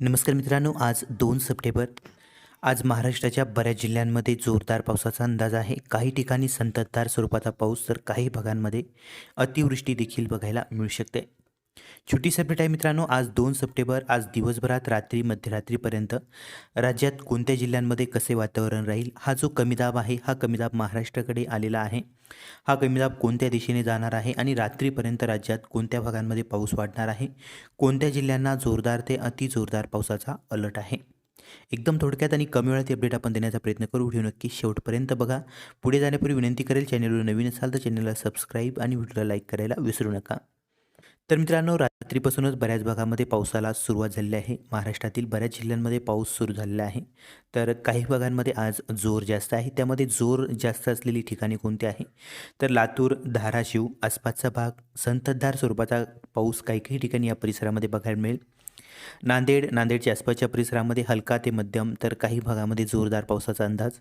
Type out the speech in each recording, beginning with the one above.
नमस्कार मित्रांनो आज दोन सप्टेंबर. आज महाराष्ट्राच्या बऱ्याच जिल्ह्यांमध्ये जोरदार पावसाचा अंदाज आहे. काही ठिकाणी संततधार स्वरूपाचा पाऊस तर काही भागांमध्ये अतिवृष्टी देखील बघायला मिळू शकते. छोटी अपडेट आहे मित्रांनो आज दोन सप्टेंबर आज दिवसभरात रात्री मध्यरात्रीपर्यंत राज्यात कोणत्या जिल्ह्यांमध्ये कसे वातावरण राहील हा जो कमी दाब आहे हा कमी दाब महाराष्ट्राकडे आलेला आहे. हा कमी दाब कोणत्या दिशेने जाणार आहे आणि रात्रीपर्यंत राज्यात कोणत्या भागांमध्ये पाऊस वाढणार आहे कोणत्या जिल्ह्यांना जोरदार ते अति जोरदार पावसाचा अलर्ट आहे. एकदम थोडक्यात आणि कमी वेळात अपडेट आपण देण्याचा प्रयत्न करू. व्हिडिओ नक्की शेवटपर्यंत बघा. पुढे जाण्यापूर्वी विनंती करेल चॅनलवर नवीन असाल तर चॅनलला सबस्क्राईब आणि व्हिडिओला लाईक करायला विसरू नका. तर मित्रांनो रात्रीपासूनच बऱ्याच भागामध्ये पावसाला सुरुवात झालेली आहे. महाराष्ट्रातील बऱ्याच जिल्ह्यांमध्ये पाऊस सुरू झालेला आहे. तर काही भागांमध्ये आज जोर जास्त आहे. त्यामध्ये जोर जास्त असलेली ठिकाणी कोणती आहे? तर लातूर धाराशिव आसपासचा भाग संततधार स्वरूपाचा पाऊस काही काही ठिकाणी या परिसरामध्ये बघायला मिळेल. नांदेड नांदेडच्या आसपासच्या परिसरामध्ये हलका ते मध्यम तर काही भागामध्ये जोरदार पावसाचा अंदाज.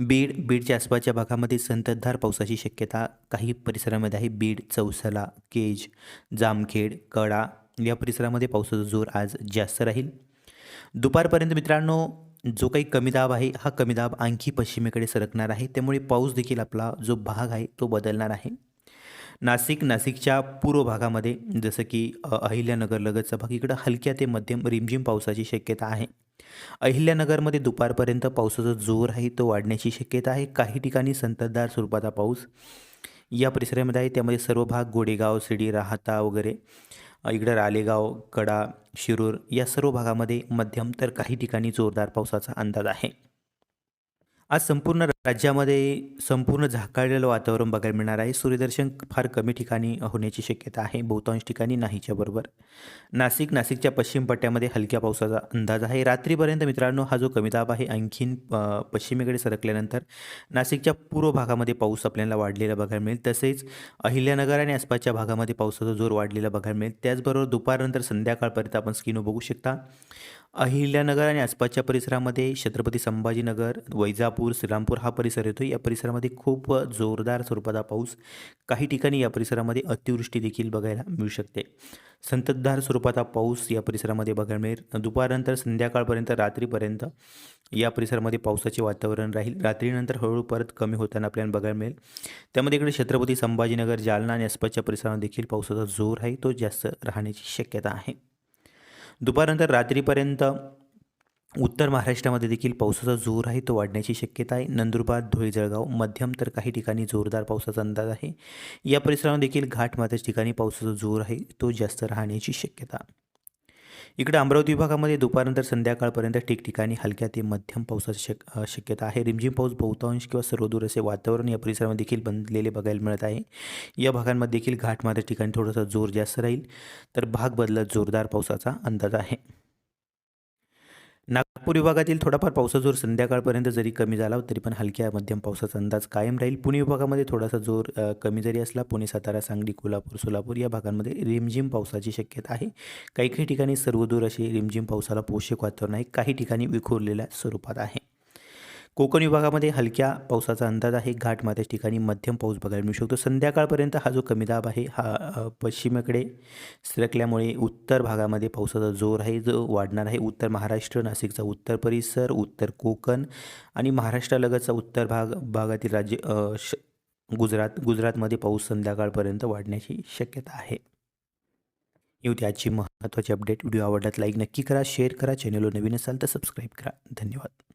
बीड बीडच्या आसपासच्या भागामध्ये संततधार पावसाची शक्यता काही परिसरामध्ये आहे बीड चौसला केज जामखेड कडा या परिसरामध्ये पावसाचा जोर आज जास्त राहील. दुपारपर्यंत मित्रांनो जो काही कमी दाब आहे हा कमी दाब आणखी पश्चिमेकडे सरकणार आहे. त्यामुळे पाऊस देखील आपला जो भाग आहे तो बदलणार आहे. नाशिक नाशिकच्या पूर्व भागामध्ये जसं की अ, अहिल्यानगरलगतचा भाग इकडं हलक्या ते मध्यम रिमझिम पावसाची शक्यता आहे. अहिल्यानगरमध्ये दुपारपर्यंत पावसाचा जोर आहे तो वाढण्याची शक्यता आहे. काही ठिकाणी संततधार स्वरूपाचा पाऊस या परिसरामध्ये आहे. त्यामध्ये सर्व भाग गोडेगाव शिडी राहता वगैरे इकडं रालेगाव कडा शिरूर या सर्व भागामध्ये मध्यम तर काही ठिकाणी जोरदार पावसाचा अंदाज आहे. आज संपूर्ण राज्यामध्ये संपूर्ण झाकाळलेलं वातावरण बघायला मिळणार आहे. सूर्यदर्शन फार कमी ठिकाणी होण्याची शक्यता आहे. बहुतांश ठिकाणी नाहीच्या बरोबर. नाशिक नाशिकच्या पश्चिम पट्ट्यामध्ये हलक्या पावसाचा अंदाज आहे. रात्रीपर्यंत मित्रांनो हा जो कमी दाब आहे आणखीन पश्चिमेकडे सरकल्यानंतर नाशिकच्या पूर्व भागामध्ये पाऊस आपल्याला वाढलेला बघायला मिळेल. तसेच अहिल्यानगर आणि आसपासच्या भागामध्ये पावसाचा जोर वाढलेला बघायला मिळेल. त्याचबरोबर दुपारनंतर संध्याकाळपर्यंत आपण स्किनो बघू शकता. अहिल्यानगर आणि आसपासच्या परिसरामध्ये छत्रपती संभाजीनगर वैजापूर श्रीरामपूर हा परिसर येतो. या परिसरामध्ये खूप जोरदार स्वरूपाचा पाऊस काही ठिकाणी या परिसरामध्ये अतिवृष्टी देखील बघायला मिळू शकते. संततधार स्वरूपाचा पाऊस या परिसरामध्ये बघायला मिळेल. दुपारनंतर संध्याकाळपर्यंत रात्रीपर्यंत या परिसरामध्ये पावसाचे वातावरण राहील. रात्रीनंतर हळूहळू परत कमी होताना आपल्याला बघायला मिळेल. त्यामध्ये इकडे छत्रपती संभाजीनगर जालना आणि आसपासच्या परिसरामध्ये देखील पावसाचा जोर आहे. तो जास्त राहण्याची शक्यता आहे. दुपारनंतर रात्रीपर्यंत उत्तर महाराष्ट्रामध्ये देखील पावसाचा जोर आहे तो वाढण्याची शक्यता आहे. नंदुरबार धुळे जळगाव मध्यम तर काही ठिकाणी जोरदार पावसाचा अंदाज आहे. या परिसरामध्ये देखील घाटमाथ्याच्या ठिकाणी पावसाचा जोर आहे तो जास्त राहण्याची शक्यता. इकडे अमरावती विभागामध्ये दुपारनंतर संध्याकाळपर्यंत ठिकठिकाणी हलक्या ते मध्यम पावसाची शक शक्यता आहे. रिमझिम पाऊस बहुतांश किंवा सर्वदूर असे वातावरण या परिसरामध्ये देखील बनलेले बघायला मिळत आहे. या भागांमध्ये देखील घाटमाऱ्या ठिकाणी थोडासा जोर जास्त राहील. तर भाग बदलत जोरदार पावसाचा अंदाज आहे. नागपूर विभागातील थोडाफार पावसाचा जोर संध्याकाळपर्यंत जरी कमी झाला तरी पण हलक्या मध्यम पावसाचा अंदाज कायम राहील. पुणे विभागामध्ये थोडासा जोर कमी जरी असला पुणे सातारा सांगली कोल्हापूर सोलापूर या भागांमध्ये रिमझिम पावसाची शक्यता आहे. काही काही ठिकाणी सर्वदूर असे रिमझिम पावसाला पोषक वातावरण आहे. काही ठिकाणी विखुरलेल्या स्वरूपात आहे. कोकण विभागामध्ये हलक्या पावसाचा अंदाज आहे. घाटमाथ्या ठिकाणी मध्यम पाऊस बघायला मिळू शकतो. संध्याकाळपर्यंत हा जो कमी दाब आहे हा पश्चिमेकडे सरकल्यामुळे उत्तर भागामध्ये पावसाचा जोर आहे जो वाढणार आहे. उत्तर महाराष्ट्र नाशिकचा उत्तर परिसर उत्तर कोकण आणि महाराष्ट्रालगतचा उत्तर भाग भागातील राज्य श गुजरात गुजरातमध्ये पाऊस संध्याकाळपर्यंत वाढण्याची शक्यता आहे. येऊ आजची महत्त्वाची अपडेट. व्हिडिओ आवडल्यात लाईक नक्की करा शेअर करा. चॅनलवर नवीन असाल तर सबस्क्राईब करा. धन्यवाद.